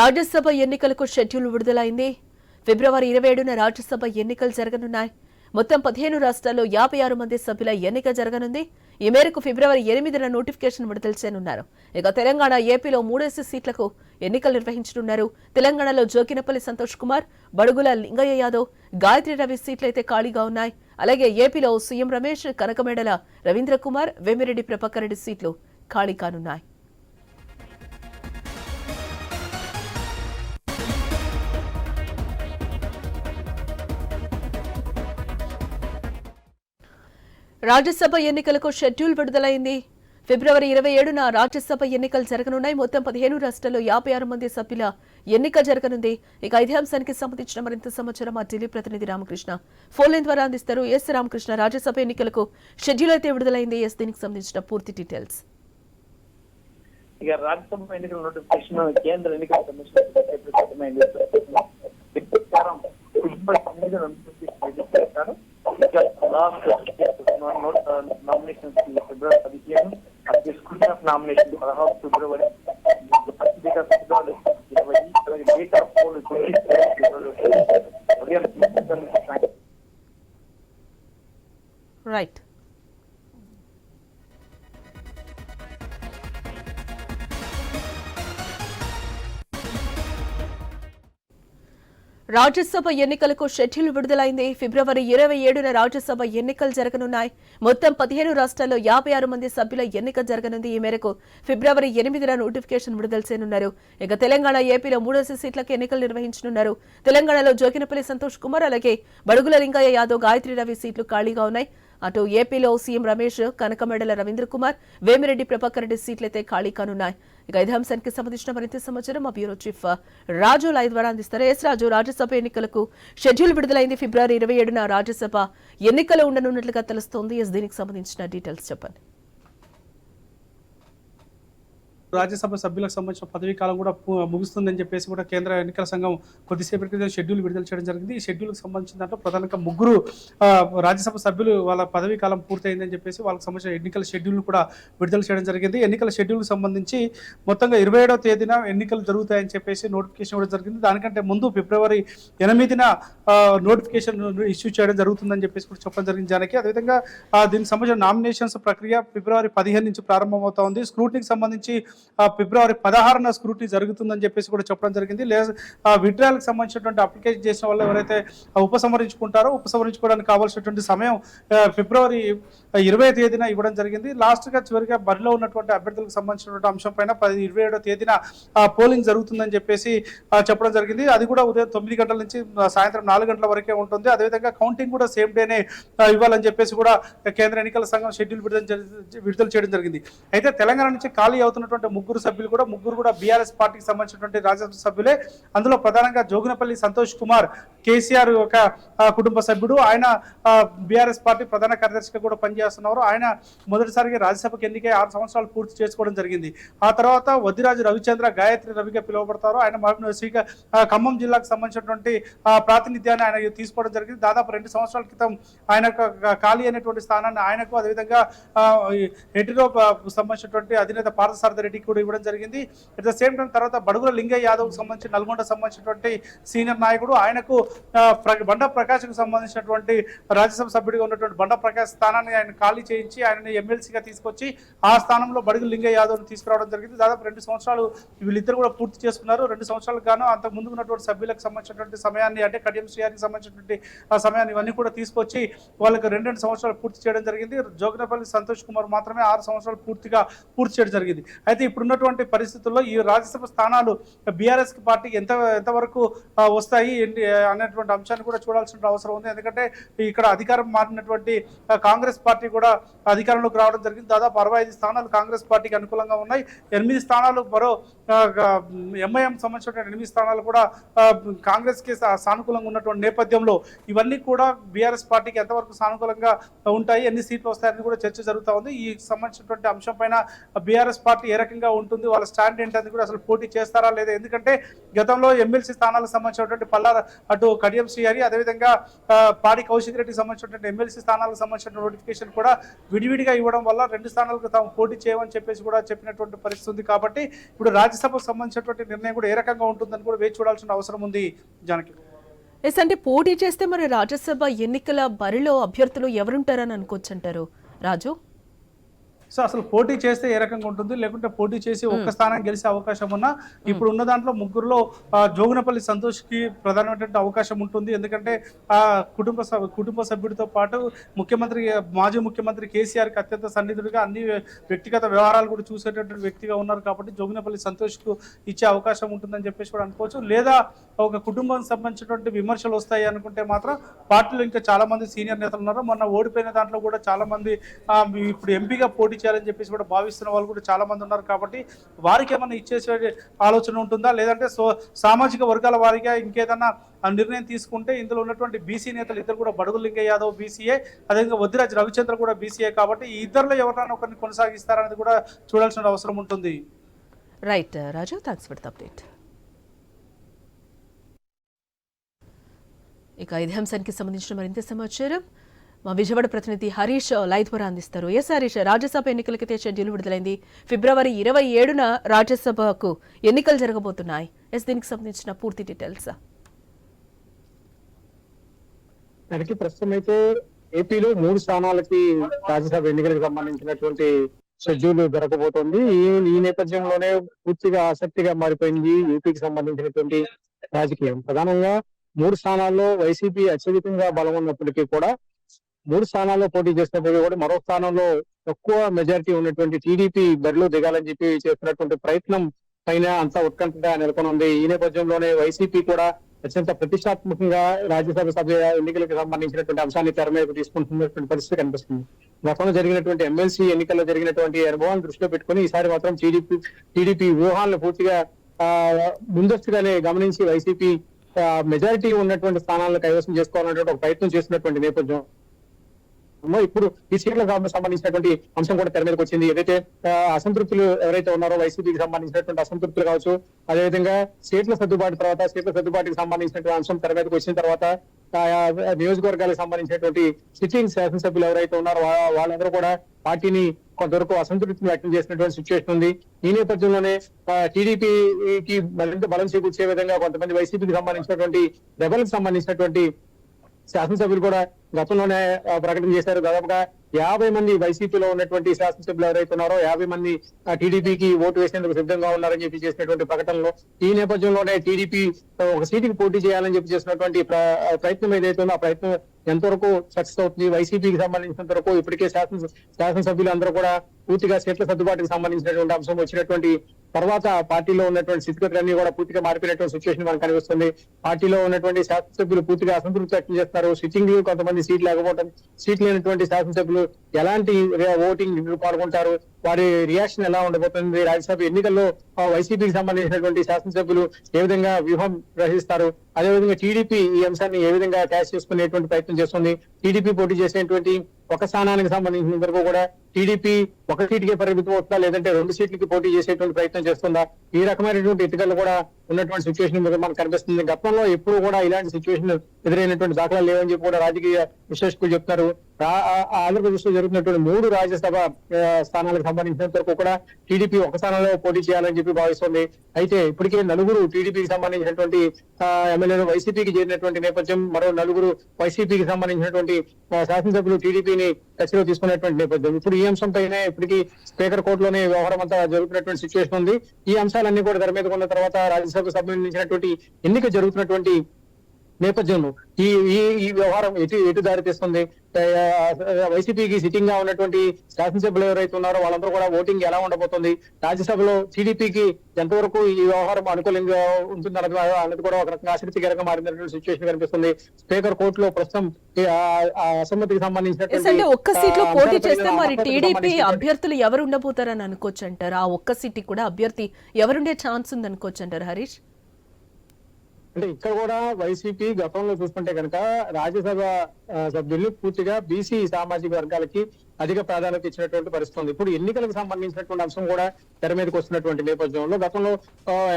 రాజ్యసభ ఎన్నికలకు షెడ్యూల్ విడుదలైంది. ఫిబ్రవరి ఇరవై ఏడున రాజ్యసభ ఎన్నికలు జరగనున్నాయి. మొత్తం పదిహేను రాష్ట్రాల్లో యాభై ఆరు మంది సభ్యుల ఎన్నిక జరగనుంది. ఈ మేరకు ఫిబ్రవరి ఎనిమిదిన నోటిఫికేషన్ విడుదల చేయనున్నారు. ఇక తెలంగాణ ఏపీలో మూడేసి సీట్లకు ఎన్నికలు నిర్వహించనున్నారు. తెలంగాణలో జోకినపల్లి సంతోష్ కుమార్ బడుగుల లింగయ్య యాదవ్ గాయత్రి రవి సీట్లయితే ఖాళీగా ఉన్నాయి. అలాగే ఏపీలో సీఎం రమేష్ కనకమేడల రవీంద్ర కుమార్ వేమిరెడ్డి ప్రభాకర్ రెడ్డి సీట్లు ఖాళీ కానున్నాయి. రాజ్యసభ ఎన్నికలకు షెడ్యూల్ విడుదలైంది. ఫిబ్రవరి ఇరవై ఏడున రాజ్యసభ ఎన్నికలు జరగనున్నాయి. మొత్తం పదిహేను రాష్ట్రాల్లో యాభై ఆరు మంది సభ్యుల ఎన్నిక జరగనుంది. ఇక ఇదే అంశానికి సంబంధించిన మరింత సమాచారం మా ఢిల్లీ ప్రతినిధి రామకృష్ణ. ఫోన్లైన్ ద్వారా అందిస్తారు ఎస్ రామకృష్ణ. రాజ్యసభ ఎన్నికలకు షెడ్యూల్ అయితే విడుదలైంది. ఎస్ దీనికి సంబంధించిన పూర్తి డీటెయిల్స్. ఇక రాజ్యసభ ఎన్నికల నోటిఫికేషన్ కేంద్ర ఎన్నికల కమిషన్ ప్రకారం ఫిబ్రవరి తొమ్మిది నోటిఫికేషన్ రిలీజ్ చేశారు ఇక లాస్ట్ నామినేషన్స్ ఫిబ్రవరి పదిహేను రాజ్యసభ ఎన్నికలకు షెడ్యూల్ విడుదలైంది. ఫిబ్రవరి ఇరవై ఏడున రాజ్యసభ ఎన్నికలు జరగనున్నాయి. మొత్తం పదిహేను రాష్ట్రాల్లో యాభై ఆరు మంది సభ్యుల ఎన్నిక జరగనుంది. ఈ మేరకు ఫిబ్రవరి ఎనిమిదిన నోటిఫికేషన్ విడుదల చేయనున్నారు. ఇక తెలంగాణ ఏపీలో మూడోసి సీట్లకు ఎన్నికలు నిర్వహించనున్నారు. తెలంగాణలో జోగినపల్లి సంతోష్ కుమార్ అలాగే బడుగుల లింగయ్య యాదవ్ గాయత్రి రవి సీట్లు ఖాళీగా ఉన్నాయి. అటు ఏపీలో సీఎం రమేష్ కనకమెడల రవీంద్ర కుమార్ వేమిరెడ్డి ప్రభాకర్ రెడ్డి సీట్లైతే ఖాళీ కానున్నాయి. ఇక ఇదే అంశానికి సంబంధించిన మరింత సమాచారం. మా బ్యూరో చీఫ్ రాజు లై ద్వారా అందిస్తారు. ఎస్ రాజు రాజ్యసభ ఎన్నికలకు షెడ్యూల్ విడుదలైంది ఫిబ్రవరి ఇరవై ఏడున రాజ్యసభ ఎన్నికలు ఉండనున్నట్లుగా తెలుస్తోంది. ఎస్ దీనికి సంబంధించిన డీటెయిల్స్ చెప్పండి. రాజ్యసభ సభ్యులకు సంబంధించిన పదవీ కాలం కూడా ముగుస్తుందని చెప్పేసి కూడా కేంద్ర ఎన్నికల సంఘం కొద్దిసేపటి క్రితం షెడ్యూల్ విడుదల చేయడం జరిగింది. ఈ షెడ్యూల్కి సంబంధించిన దాంట్లో ప్రధానంగా ముగ్గురు రాజ్యసభ సభ్యులు వాళ్ళ పదవీ కాలం పూర్తయిందని చెప్పేసి వాళ్ళకి సంబంధించిన ఎన్నికల షెడ్యూల్ కూడా విడుదల చేయడం జరిగింది. ఎన్నికల షెడ్యూల్కి సంబంధించి మొత్తంగా ఇరవై ఏడవ తేదీన ఎన్నికలు జరుగుతాయని చెప్పేసి నోటిఫికేషన్ కూడా జరిగింది. దానికంటే ముందు ఫిబ్రవరి ఎనిమిదిన నోటిఫికేషన్ ఇష్యూ చేయడం జరుగుతుందని చెప్పేసి కూడా చెప్పడం జరిగింది దానికి అదేవిధంగా దీనికి సంబంధించిన నామినేషన్స్ ప్రక్రియ ఫిబ్రవరి పదిహేను నుంచి ప్రారంభమవుతా ఉంది. స్క్రూటినికి సంబంధించి ఫిబ్రవరి పదహారున స్క్రూటీ జరుగుతుందని చెప్పేసి కూడా చెప్పడం జరిగింది. లేదా విడ్రాయల్కి సంబంధించినటువంటి అప్లికేషన్ చేసిన వాళ్ళు ఎవరైతే ఉపసంహరించుకుంటారో ఉపసంహరించుకోవడానికి కావాల్సినటువంటి సమయం ఫిబ్రవరి ఇరవై తేదీన ఇవ్వడం జరిగింది. లాస్ట్గా చివరిగా బరిలో ఉన్నటువంటి అభ్యర్థులకు సంబంధించినటువంటి అంశం పైన పది ఇరవై ఏడో తేదీన పోలింగ్ జరుగుతుందని చెప్పేసి చెప్పడం జరిగింది. అది కూడా ఉదయం తొమ్మిది గంటల నుంచి సాయంత్రం నాలుగు గంటల వరకే ఉంటుంది. అదేవిధంగా కౌంటింగ్ కూడా సేమ్ డేనే ఇవ్వాలని చెప్పేసి కూడా కేంద్ర ఎన్నికల సంఘం షెడ్యూల్ విడుదల విడుదల చేయడం జరిగింది. అయితే తెలంగాణ నుంచి ఖాళీ అవుతున్నటువంటి ముగ్గురు సభ్యులు కూడా ముగ్గురు కూడా బీఆర్ఎస్ పార్టీకి సంబంధించినటువంటి రాజ్యసభ సభ్యులే. అందులో ప్రధానంగా జోగినపల్లి సంతోష్ కుమార్ కేసీఆర్ ఒక కుటుంబ సభ్యుడు. ఆయన బీఆర్ఎస్ పార్టీ ప్రధాన కార్యదర్శిగా కూడా పనిచేస్తున్నారు. ఆయన మొదటిసారిగా రాజ్యసభకు ఎన్నికై ఆరు సంవత్సరాలు పూర్తి చేసుకోవడం జరిగింది. ఆ తర్వాత వద్దిరాజు రవిచంద్ర గాయత్రి రవిగా పిలువబడతారు. ఆయన మహబూబ్ శ్రీక ఖమ్మం జిల్లాకు సంబంధించినటువంటి ప్రాతినిధ్యాన్ని ఆయన తీసుకోవడం జరిగింది. దాదాపు రెండు సంవత్సరాల క్రితం ఆయన ఖాళీ అయినటువంటి స్థానాన్ని ఆయనకు అదేవిధంగా ఆ, హెటిరో సంబంధించినటువంటి అధినేత పార్థసారథి రెడ్డికి కూడా ఇవ్వడం జరిగింది. అట్ ద సేమ్ టైం తర్వాత బడుగుల లింగయ్య యాదవ్ సంబంధించి నల్గొండ సంబంధించినటువంటి సీనియర్ నాయకుడు ఆయనకు ఆ, బండ ప్రకాష్కు సంబంధించినటువంటి రాజ్యసభ సభ్యుడిగా ఉన్నటువంటి బండ ప్రకాష్ స్థానాన్ని ఆయన ఖాళీ చేయించి ఆయనని ఎమ్మెల్సీగా తీసుకొచ్చి ఆ స్థానంలో బడుగు లింగయ్య యాదవ్ను తీసుకురావడం జరిగింది. దాదాపు రెండు సంవత్సరాలు వీళ్ళిద్దరు కూడా పూర్తి చేసుకున్నారు. రెండు సంవత్సరాలకు గాను అంతకు ముందు ఉన్నటువంటి సభ్యులకు సంబంధించినటువంటి సమయాన్ని అంటే కడియం శ్రీయానికి సంబంధించినటువంటి ఆ సమయాన్ని ఇవన్నీ కూడా తీసుకొచ్చి వాళ్ళకి రెండు రెండు సంవత్సరాలు పూర్తి చేయడం జరిగింది. జోగినపల్లి సంతోష్ కుమార్ మాత్రమే ఆరు సంవత్సరాలు పూర్తిగా పూర్తి చేయడం జరిగింది. అయితే ఇప్పుడున్నటువంటి పరిస్థితుల్లో ఈ రాజ్యసభ స్థానాలు బీఆర్ఎస్ పార్టీకి ఎంత ఎంతవరకు వస్తాయి అనేటువంటి అంశాన్ని కూడా చూడాల్సిన అవసరం ఉంది. ఎందుకంటే ఇక్కడ అధికారం మారినటువంటి కాంగ్రెస్ పార్టీ కూడా అధికారంలోకి రావడం జరిగింది. దాదాపు అరవై ఐదు స్థానాలు కాంగ్రెస్ పార్టీకి అనుకూలంగా ఉన్నాయి. ఎనిమిది స్థానాలు మరో ఎంఐఎం సంబంధించిన ఎనిమిది స్థానాలు కూడా కాంగ్రెస్కి సానుకూలంగా ఉన్నటువంటి నేపథ్యంలో ఇవన్నీ కూడా బీఆర్ఎస్ పార్టీకి ఎంతవరకు సానుకూలంగా ఉంటాయి ఎన్ని సీట్లు వస్తాయని కూడా చర్చ జరుగుతూ ఉంది. ఈ సంబంధించినటువంటి అంశం పైన బీఆర్ఎస్ పార్టీ ఏ రకంగా రకంగా ఉంటుంది. వాళ్ళ స్టాండ్ ఏంటని కూడా అసలు పోటీ చేస్తారా లేదా? ఎందుకంటే గతంలో ఎమ్మెల్సీ స్థానాలకు సంబంధించినటువంటి పల్లా అటు కడియం శ్రీహరి అదేవిధంగా పాడి కౌశిక్ రెడ్డికి సంబంధించినటువంటి ఎమ్మెల్సీ స్థానాలకు సంబంధించిన నోటిఫికేషన్ కూడా విడివిడిగా ఇవ్వడం వల్ల రెండు స్థానాలకు తాము పోటీ చేయమని చెప్పేసి కూడా చెప్పినటువంటి పరిస్థితి ఉంది కాబట్టి ఇప్పుడు రాజ్యసభకు సంబంధించినటువంటి నిర్ణయం కూడా ఏ రకంగా ఉంటుందని కూడా వేచి చూడాల్సిన అవసరం ఉంది జానకి. ఎస్ అంటే పోటీ చేస్తే మరి రాజ్యసభ ఎన్నికల బరిలో అభ్యర్థులు ఎవరుంటారని అనుకోవచ్చు అంటారు రాజు? సో అసలు పోటీ చేస్తే ఏ రకంగా ఉంటుంది? లేకుంటే పోటీ చేసి ఒక్క స్థానం గెలిచే అవకాశం ఉన్నా? ఇప్పుడు ఉన్న దాంట్లో ముగ్గురులో జోగునపల్లి సంతోష్కి ప్రధానమైనటువంటి అవకాశం ఉంటుంది. ఎందుకంటే ఆ కుటుంబ కుటుంబ సభ్యుడితో పాటు ముఖ్యమంత్రి మాజీ ముఖ్యమంత్రి కేసీఆర్కి అత్యంత సన్నిధుడిగా అన్ని వ్యక్తిగత వ్యవహారాలు కూడా చూసేటటువంటి వ్యక్తిగా ఉన్నారు కాబట్టి జోగినపల్లి సంతోష్కు ఇచ్చే అవకాశం ఉంటుందని చెప్పేసి కూడా అనుకోవచ్చు. లేదా ఒక కుటుంబానికి సంబంధించినటువంటి విమర్శలు వస్తాయి అనుకుంటే మాత్రం పార్టీలో ఇంకా చాలా మంది సీనియర్ నేతలు ఉన్నారు. మొన్న ఓడిపోయిన దాంట్లో కూడా చాలా మంది ఆ, ఇప్పుడు ఎంపీగా పోటీ ఇచ్చారని చెప్పేసి కూడా భావిస్తున్న వాళ్ళు కూడా చాలా మంది ఉన్నారు కాబట్టి వారికి ఏమైనా ఇచ్చేసే ఆలోచన ఉంటుందా? లేదంటే సో సామాజిక వర్గాల వారిగా ఇంకేదన్నా ఆ నిర్ణయం తీసుకుంటే ఇందులో ఉన్నటువంటి బీసీ నేతలు ఇద్దరు కూడా బడుగు లింగ యాదవ్ బీసీఏ అదేవిధంగా వద్దిరాజ్ రవిచంద్ర కూడా బీసీఏ కాబట్టి ఈ ఇద్దరిలో ఎవరైనా ఒకరిని కొనసాగిస్తారనేది కూడా చూడాల్సిన అవసరం ఉంటుంది. Right Raju thanks for the update ఇక ఇదే అంశానికి సంబంధించిన మరింత సమాచారం. మా విజయవాడ ప్రతినిధి హరీష్ లైవ్ ద్వారా అందిస్తారు. ఎస్ హరీష్ రాజ్యసభ ఎన్నికలకైతే షెడ్యూల్ విడుదలైంది. ఫిబ్రవరి ఇరవై ఏడున రాజ్యసభకు ఎన్నికలు జరగబోతున్నాయి. ఎస్ దీనికి సంబంధించిన పూర్తి డీటెయిల్స్. మనకి ప్రస్తుతం అయితే ఏపీలో మూడు స్థానాలకి రాజ్యసభ ఎన్నికలకు సంబంధించినటువంటి షెడ్యూల్ జరగబోతోంది. ఈ ఈ నేపథ్యంలోనే పూర్తిగా ఆసక్తిగా మారిపోయింది ఏపీకి సంబంధించినటువంటి రాజకీయం. ప్రధానంగా మూడు స్థానాల్లో వైసీపీ అత్యధికంగా బలం ఉన్నప్పటికీ కూడా మూడు స్థానాల్లో పోటీ చేసినప్పుడు కూడా మరో స్థానంలో తక్కువ మెజారిటీ ఉన్నటువంటి టీడీపీ బరిలో దిగాలని చెప్పి చేస్తున్నటువంటి ప్రయత్నం పైన అంతా ఉత్కంఠగా నెలకొని ఉంది ఈ నేపథ్యంలోనే వైసీపీ కూడా అత్యంత ప్రతిష్టాత్మకంగా రాజ్యసభ సభ్య ఎన్నికలకు సంబంధించినటువంటి అంశాన్ని తెర మీదకు తీసుకుంటున్నటువంటి పరిస్థితి కనిపిస్తుంది. గతంలో జరిగినటువంటి ఎమ్మెల్సీ ఎన్నికల్లో జరిగినటువంటి అనుభవాన్ని దృష్టిలో పెట్టుకుని ఈసారి మాత్రం టీడీపీ టీడీపీ వ్యూహాలను పూర్తిగా ఆ, ముందస్తుగానే గమనించి వైసీపీ మెజారిటీ ఉన్నటువంటి స్థానాలను కైవసం చేసుకోవాలన్నటువంటి ఒక ప్రయత్నం చేసినటువంటి నేపథ్యం ఉందో ఇప్పుడు ఈ సీట్లకు సంబంధించినటువంటి అంశం కూడా తెర మీదకి వచ్చింది. ఏదైతే అసంతృప్తులు ఎవరైతే ఉన్నారో వైసీపీకి సంబంధించినటువంటి అసంతృప్తులు కావచ్చు అదేవిధంగా సీట్ల సర్దుబాటు తర్వాత సీట్ల సర్దుబాటుకి సంబంధించినటువంటి అంశం తెర మీదకి వచ్చిన తర్వాత నియోజకవర్గాలకు సంబంధించినటువంటి సిట్టింగ్ శాసనసభ్యులు ఎవరైతే ఉన్నారో వాళ్ళందరూ కూడా పార్టీని కొంతవరకు అసంతృప్తిని వ్యక్తం చేసినటువంటి సిచ్యువేషన్ ఉంది. ఈ నేపథ్యంలోనే టీడీపీకి మరింత బలం చేకూర్చే విధంగా కొంతమంది వైసీపీకి సంబంధించినటువంటి రెబల్కి సంబంధించినటువంటి శాసనసభ్యులు కూడా గతంలోనే ప్రకటన చేశారు. దాదాపుగా యాభై మంది వైసీపీలో ఉన్నటువంటి శాసనసభ్యులు ఎవరైతే ఉన్నారో యాభై మంది టీడీపీకి ఓటు వేసేందుకు సిద్ధంగా ఉన్నారని చెప్పి చేసినటువంటి ప్రకటనలో ఈ నేపథ్యంలోనే టీడీపీ ఒక సీటుకి పోటీ చేయాలని చెప్పి చేసినటువంటి ప్రయత్నం ఏదైతే ఉందో ఆ ప్రయత్నం ఎంతవరకు సక్సెస్ అవుతుంది వైసీపీకి సంబంధించినంత వరకు ఇప్పటికే శాసన శాసనసభ్యులు అందరూ కూడా పూర్తిగా సీట్ల సర్దుబాటుకు సంబంధించినటువంటి అంశం వచ్చినటువంటి తర్వాత పార్టీలో ఉన్నటువంటి స్థితిగతులన్నీ కూడా పూర్తిగా మారిపోయినటువంటి సిచ్యువేషన్ మనకు కనిపిస్తుంది. పార్టీలో ఉన్నటువంటి శాసనసభ్యులు పూర్తిగా అసంతృప్తి వ్యక్తం చేస్తారు సిట్టింగ్ కొంతమంది సీట్లు లేకపోవడం సీట్ లేనటువంటి శాసనసభ్యులు ఎలాంటి ఓటింగ్ పాల్గొంటారు? వారి రియాక్షన్ ఎలా ఉండబోతుంది? రాజ్యసభ ఎన్నికల్లో వైసీపీకి సంబంధించినటువంటి శాసనసభ్యులు ఏ విధంగా వ్యూహం గ్రహిస్తారు? అదేవిధంగా టీడీపీ ఈ అంశాన్ని ఏ విధంగా క్యాష్ చేసుకునేటువంటి ప్రయత్నం చేస్తుంది? టీడీపీ పోటీ చేసేటువంటి ఒక స్థానానికి సంబంధించిన వరకు కూడా టీడీపీ ఒక సీటుకే పరిమితం అవుతుందా? లేదంటే రెండు సీట్లకి పోటీ చేసేటువంటి ప్రయత్నం చేస్తుందా? ఈ రకమైనటువంటి ఎత్తుకలు కూడా ఉన్నటువంటి సిచ్యువేషన్ మనకు కనిపిస్తుంది. గతంలో ఎప్పుడు కూడా ఇలాంటి సిచ్యువేషన్ ఎదురైనటువంటి దాఖలాలు లేవని చెప్పి కూడా రాజకీయ విశ్లేషకులు చెప్తున్నారు. ఆంధ్రప్రదేశ్లో జరుగుతున్నటువంటి మూడు రాజ్యసభ స్థానాలకు సంబంధించినంత వరకు కూడా టీడీపీ ఒక స్థానంలో పోటీ చేయాలని చెప్పి భావిస్తోంది. అయితే ఇప్పటికే నలుగురు టీడీపీకి సంబంధించినటువంటి ఎమ్మెల్యేలు వైసీపీకి చేరినటువంటి నేపథ్యం మరో నలుగురు వైసీపీకి సంబంధించినటువంటి శాసనసభ్యులు టీడీపీని టచ్లో తీసుకున్నటువంటి నేపథ్యం. ఇప్పుడు ఈ అంశం పైన ఇప్పటికీ స్పీకర్ కోర్టులోనే వ్యవహారం అంతా జరుగుతున్నటువంటి సిచ్యువేషన్ ఉంది. ఈ అంశాలన్నీ కూడా తెర మీద ఉన్న తర్వాత రాజ్యసభకు సంబంధించినటువంటి ఎన్నిక జరుగుతున్నటువంటి నేపథ్యంలో ఈ ఈ ఈ వ్యవహారం ఎటు ఎటు దారి తీస్తుంది వైసీపీకి సిట్టింగ్గా ఉన్నటువంటి శాసనసభ్యులు ఎవరైతే ఉన్నారో వాళ్ళందరూ కూడా ఓటింగ్ ఎలా ఉండబోతుంది? రాజ్యసభలో టీడీపీకి ఎంతవరకు ఈ వ్యవహారం అనుకూలంగా ఉంటుంది అన్నది కూడా ఒక రకంగా ఆసక్తికరంగా మారినటువంటి సిచ్యువేషన్ కనిపిస్తుంది. స్పీకర్ కోర్టులో ప్రస్తుతం అసమ్మతికి సంబంధించినటువంటి ఒక్క సీట్లో పోటీ చేస్తే మరి టీడీపీ అభ్యర్థులు ఎవరు ఉండబోతారని అనుకోవచ్చు అంటారు ఆ ఒక్క సీట్ కూడా అభ్యర్థి ఎవరుండే ఛాన్స్ ఉంది అనుకోవచ్చు అంటారు హరీష్? అంటే ఇక్కడ కూడా వైసీపీ గతంలో చూసుకుంటే కనుక రాజ్యసభ సభ్యులు పూర్తిగా బీసీ సామాజిక వర్గాలకి అధిక ప్రాధాన్యత ఇచ్చినటువంటి పరిస్థితి ఉంది. ఇప్పుడు ఎన్నికలకు సంబంధించినటువంటి అంశం కూడా తెర మీదకి వస్తున్నటువంటి నేపథ్యంలో గతంలో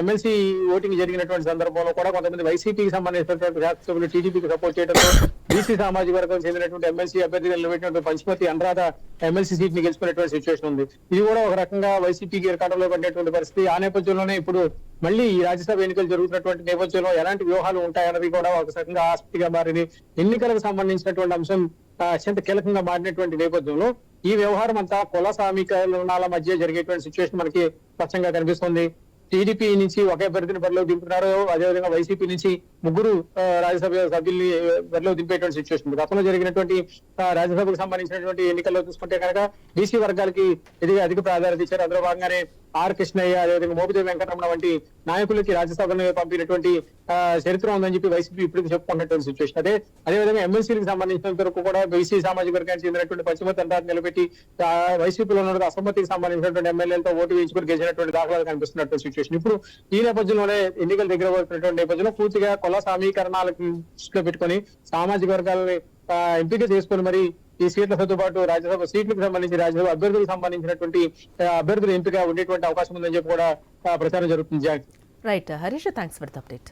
ఎమ్మెల్సీ ఓటింగ్ జరిగినటువంటి సందర్భంలో కూడా కొంతమంది వైసీపీకి సంబంధించినటువంటి శాసనసభ్యులు టీడీపీకి సపోర్ట్ చేయడంతో బీసీ సామాజిక వర్గం చెందినటువంటి ఎమ్మెల్సీ అభ్యర్థిగా నిలబెట్టినటువంటి పంచుమతి అనురాధ ఎమ్మెల్సీ సీట్ని గెలుచుకునేటువంటి సిచ్యువేషన్ ఉంది. ఇది కూడా ఒక రకంగా వైసీపీకి ఇరకాటంలో పడినటువంటి పరిస్థితి. ఆ నేపథ్యంలోనే ఇప్పుడు మళ్ళీ ఈ రాజ్యసభ ఎన్నికలు జరుగుతున్నటువంటి నేపథ్యంలో ఎలాంటి వ్యూహాలు ఉంటాయన్నది కూడా ఒక రకంగా ఆసక్తిగా మారింది. ఎన్నికలకు సంబంధించినటువంటి అంశం అత్యంత కీలకంగా మారినటువంటి నేపథ్యంలో ఈ వ్యవహారం అంతా కుల సామీకరణాల మధ్య జరిగేటువంటి సిచ్యువేషన్ మనకి స్పష్టంగా కనిపిస్తుంది. టీడీపీ నుంచి ఒకే అభ్యర్థిని బరిలోకి దింపుతున్నారు. అదేవిధంగా వైసీపీ నుంచి ముగ్గురు రాజ్యసభ సభ్యుల్ని బరిలో దింపేటువంటి సిచ్యువేషన్ గతంలో జరిగినటువంటి రాజ్యసభకు సంబంధించినటువంటి ఎన్నికల్లో చూసుకుంటే కనుక బీసీ వర్గాలకి ఎదిగే అధిక ప్రాధాన్యత ఇచ్చారు. అందులో భాగంగానే ఆర్ కృష్ణయ్య అదేవిధంగా మోపిదేవి వెంకటరమణ వంటి నాయకులకి రాజ్యసభను పంపినటువంటి ఆ, చరిత్ర ఉందని చెప్పి వైసీపీ ఇప్పుడు చెప్పుకున్నటువంటి సిచ్యువేషన్ అదే అదేవిధంగా ఎమ్మెల్సీలకు సంబంధించినంత వరకు కూడా బీసీ సామాజిక వర్గానికి చెందినటువంటి పశ్చిమ తండ్రాన్ని నిలబెట్టి వైసీపీలో ఉన్న అసమ్మతికి సంబంధించినటువంటి ఎమ్మెల్యేలతో ఓటు వేయించుకుని గెలిచినటువంటి దాఖలాలు కనిపిస్తున్నటువంటి సిచ్యువేషన్ ఇప్పుడు ఈ నేపథ్యంలోనే ఎన్నికలు దగ్గర పడుతున్నటువంటి నేపథ్యంలో పూర్తిగా కుల సమీకరణాలకు దృష్టిలో పెట్టుకొని సామాజిక వర్గాలని ఎంపిక చేసుకొని మరి ఈ సీట్లతో పాటు రాజ్యసభ సీట్లకు సంబంధించి రాజ్యసభ అభ్యర్థులకు సంబంధించినటువంటి అభ్యర్థుల ఎంపిక ఉండేటువంటి అవకాశం ఉందని చెప్పి కూడా ప్రచారం జరుగుతుంది. Right Harish thanks for the update